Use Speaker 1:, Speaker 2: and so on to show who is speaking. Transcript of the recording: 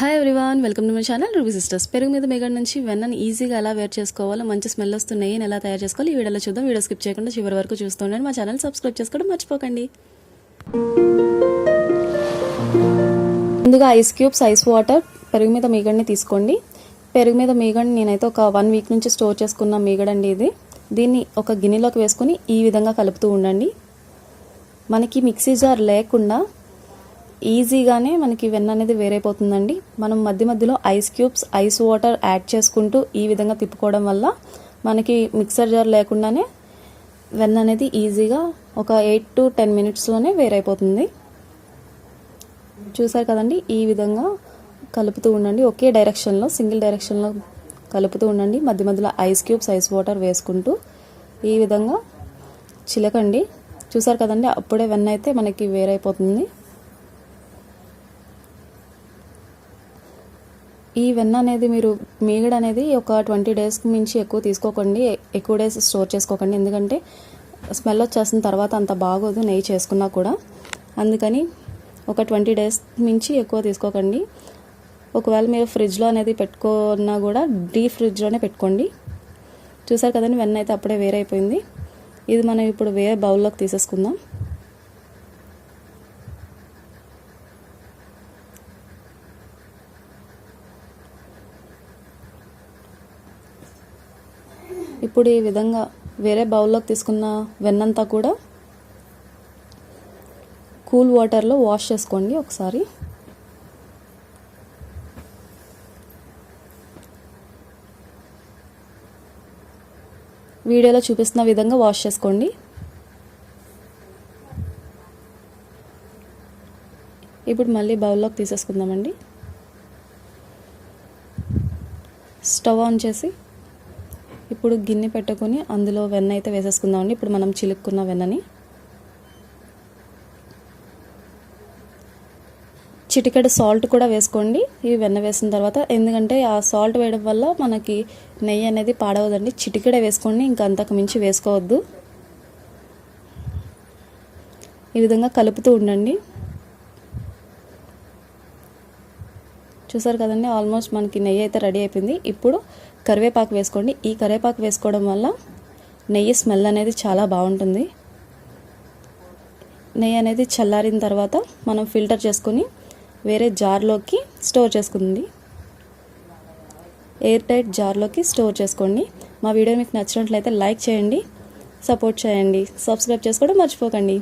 Speaker 1: Hi everyone welcome to my channel Ruby sisters పెరుగు మీద మేగడ నుంచి వెన్నని ఈజీగా ఎలా వేర్ చేసుకోవాలో మంచి స్మెల్ వస్తున్న నెయ్యిని ఎలా తయారు చేసుకోవాలి ఈ వీడియోలో చూద్దాం. వీడియో స్కిప్ చేయకుండా చివరి వరకు చూస్తుండండి మా ఛానల్ సబ్స్క్రైబ్ చేసుకోవడం మర్చిపోకండి. ముందుగా ఐస్ క్యూబ్స్ ఐస్ వాటర్ పెరుగు మీద మీగడని తీసుకోండి. పెరుగు మీద మీగడని నేనైతే ఒక వన్ వీక్ నుంచి స్టోర్ చేసుకున్న మేగడండి ఇది. దీన్ని ఒక గిన్నెలోకి వేసుకొని ఈ విధంగా కలుపుతూ ఉండండి. మనకి మిక్సీ జార్ లేకుండా ఈజీగానే మనకి వెన్న అనేది వేరైపోతుందండి. మనం మధ్య మధ్యలో ice cubes ice water add చేసుకుంటూ ఈ విధంగా తిప్పుకోవడం వల్ల మనకి మిక్సర్ జార్ లేకుండానే వెన్న అనేది ఈజీగా ఒక ఎయిట్ టు టెన్ మినిట్స్లోనే వేరైపోతుంది. చూసారు కదండి ఈ విధంగా కలుపుతూ ఉండండి. ఒకే డైరెక్షన్లో సింగిల్ డైరెక్షన్లో కలుపుతూ ఉండండి. మధ్య మధ్యలో ఐస్ క్యూబ్స్ ఐస్ వాటర్ వేసుకుంటూ ఈ విధంగా చిలకండి. చూసారు కదండి అప్పుడే వెన్న అయితే మనకి వేరైపోతుంది. ఈ వెన్న అనేది మీరు మీగడ అనేది ఒక ట్వంటీ డేస్కి మించి ఎక్కువ తీసుకోకండి. ఎక్కువ డేస్ స్టోర్ చేసుకోకండి. ఎందుకంటే స్మెల్ వచ్చేసిన తర్వాత అంత బాగోదు నెయ్యి చేసుకున్నా కూడా. అందుకని ఒక ట్వంటీ డేస్ మించి ఎక్కువ తీసుకోకండి. ఒకవేళ మీరు ఫ్రిడ్జ్లో అనేది పెట్టుకున్నా కూడా డీ ఫ్రిడ్జ్లోనే పెట్టుకోండి. చూసారు కదండి వెన్న అయితే అప్పుడే వేరైపోయింది. ఇది మనం ఇప్పుడు వేరే బౌల్లోకి తీసేసుకుందాం. ఇప్పుడు ఈ విధంగా వేరే బౌల్లోకి తీసుకున్న వెన్నంతా కూడా కూల్ వాటర్లో వాష్ చేసుకోండి ఒకసారి. వీడియోలో చూపిస్తున్న విధంగా వాష్ చేసుకోండి. ఇప్పుడు మళ్ళీ బౌల్లోకి తీసేసుకుందామండి. స్టవ్ ఆన్ చేసి ఇప్పుడు గిన్నె పెట్టుకొని అందులో వెన్న అయితే వేసేసుకుందామండి. ఇప్పుడు మనం చిలుక్కున్న వెన్నని. చిటికెడు సాల్ట్ కూడా వేసుకోండి. ఈ వెన్న వేసిన తర్వాత ఎందుకంటే ఆ సాల్ట్ వేయడం వల్ల మనకి నెయ్యి అనేది పాడవదండి. చిటికెడే వేసుకోండి. ఇంకా అంతకు మించి వేసుకోవద్దు. ఈ విధంగా కలుపుతూ ఉండండి. చూసారు కదండి ఆల్మోస్ట్ మనకి నెయ్యి అయితే రెడీ అయిపోయింది. ఇప్పుడు కరివేపాకు వేసుకోండి. ఈ కరివేపాకు వేసుకోవడం వల్ల నెయ్యి స్మెల్ అనేది చాలా బాగుంటుంది. నెయ్యి అనేది చల్లారిన తర్వాత మనం ఫిల్టర్ చేసుకొని వేరే జార్లోకి స్టోర్ చేసుకుంది. ఎయిర్ టైట్ జార్లోకి స్టోర్ చేసుకోండి. మా వీడియో మీకు నచ్చినట్లయితే లైక్ చేయండి సపోర్ట్ చేయండి. సబ్స్క్రైబ్ చేసుకోవడం మర్చిపోకండి.